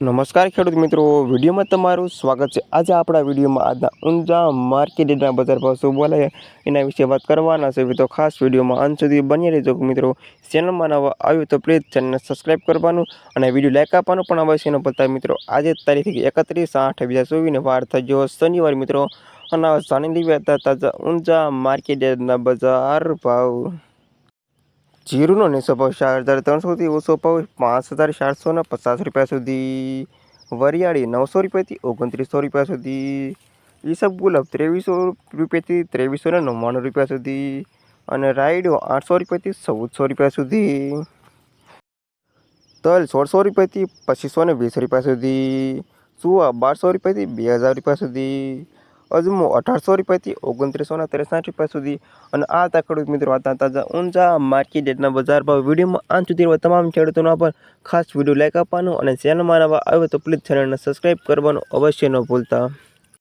નમસ્કાર ખેડૂત મિત્રો. વિડીયોમાં તમારું સ્વાગત છે. આજે આપણા વિડીયોમાં આજના ઊંઝા માર્કેટના બજાર ભાવ શું બોલાય એના વિશે વાત કરવાના છે. તો ખાસ વિડીયોમાં અંત સુધી બની રહેજો. મિત્રો, ચેનલમાં નવા આવ્યું તો પ્લીઝ ચેનલને સબસ્ક્રાઈબ કરવાનું અને વીડિયો લાઈક આપવાનું પણ અવશ્ય ન ભૂલતા. મિત્રો, આજે તારીખ એકત્રીસ આઠ બીજા ચોવીસને વાર થઈ ગયો શનિવાર મિત્રો અને જાણી લીધા તાજા ઊંઝા માર્કેટના બજાર ભાવ. જીરુનો નીચો ભાવ ચાર હજાર ત્રણસોથી ઓછો ભાવ પાંચ હજાર ચારસોના પચાસ રૂપિયા સુધી. વરિયાળી નવસો રૂપિયાથી ઓગણત્રીસો રૂપિયા સુધી. ઈસબ ગુલાબ ત્રેવીસો રૂપિયાથી ત્રેવીસો ને નવ્વાણું રૂપિયા સુધી. અને રાયડો આઠસો રૂપિયાથી ચૌદસો રૂપિયા સુધી. તલ સોળસો રૂપિયાથી પચીસો ને વીસ રૂપિયા સુધી. સુવા બારસો રૂપિયાથી બે હજાર રૂપિયા સુધી. અજમો અઢારસો રૂપિયાથી ઓગણત્રીસોના ત્રેસાઠ રૂપિયા સુધી. અને આ હતા ખેડૂત મિત્રો હતા તાજા ઊંચા માર્કેટ ડેટના બજાર ભાવ વિડીયોમાં આજ સુધી તમામ ખેડૂતોના પર ખાસ વીડિયો લાઇક આપવાનો અને ચેનલમાં નવા આવે તો પ્લીઝ ચેનલને સબસ્ક્રાઈબ કરવાનું અવશ્ય ન ભૂલતા.